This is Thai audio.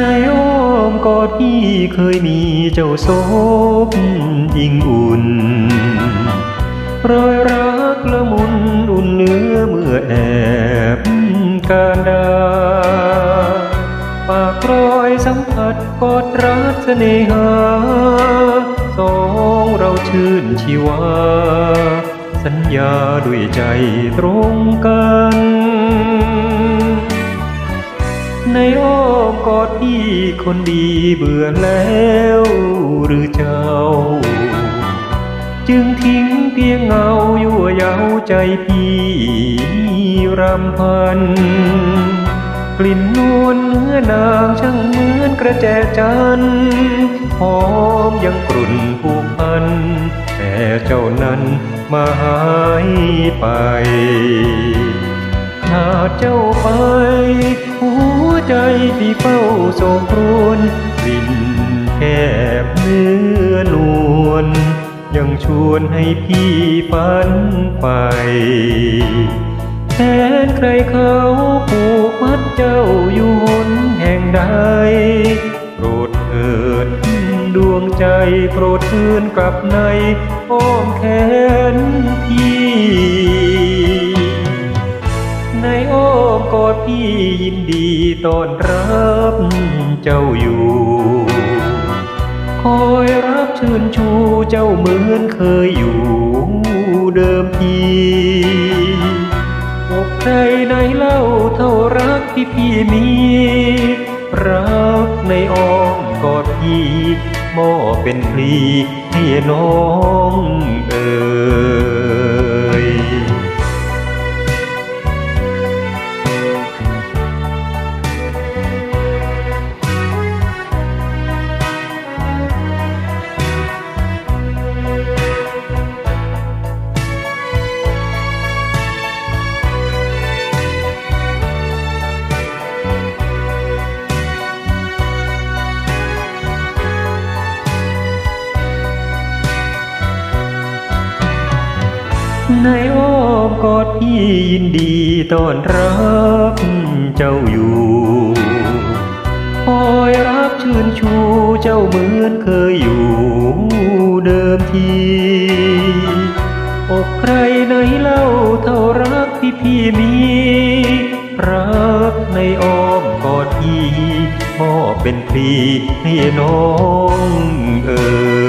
ในอ้อมกอดพี่เคยมีเจ้าโซบยิ่งอุ่นรอยรักละมุนอุ่นเนื้อเมื่อแอบการดาปากรอยสัมผัสกอดรักเสน่หาสองเราชื่นชีวา สัญญาด้วยใจตรงกัน ในอ้อม กอดพี่คนดีเบื่อแล้วหรือเจ้า จึงทิ้งเพียงเงายั่วเย้าใจพี่รำพัน กลิ่นนวลเนื้อนางช่างเหมือนกระแจจันหอมยังกรุ่นผูกพัน แต่เจ้านั้นมาหายไป เจ้าไป หัวใจพี่เฝ้าโศกครวญกลิ่นแคบเนื้อนวลยังชวนให้พี่ฝันไปแทนใครเขาผูกมัดเจ้าอยู่หนแห่งใดโปรดเถิดดวงใจโปรดคืนกลับในอ้อมแขนพี่ พี่ยินดีต้อนรับเจ้าอยู่ คอยรับเชิญชูเจ้าเหมือนเคยอยู่เดิมทีอกใครในเล่าเท่ารักที่พี่มี รักในอ้อมกอดพี่มอบเป็นพลีให้น้อง ในอ้อมกอดพี่ยินดีต้อนรับเจ้าอยู่คอยรักชื่นชูเจ้าเหมือนเคยอยู่เดิมทีอกใครในเล่าเท่ารักที่พี่มีรักในอ้อมกอดพี่มอบเป็นพลีให้น้องเอ่ย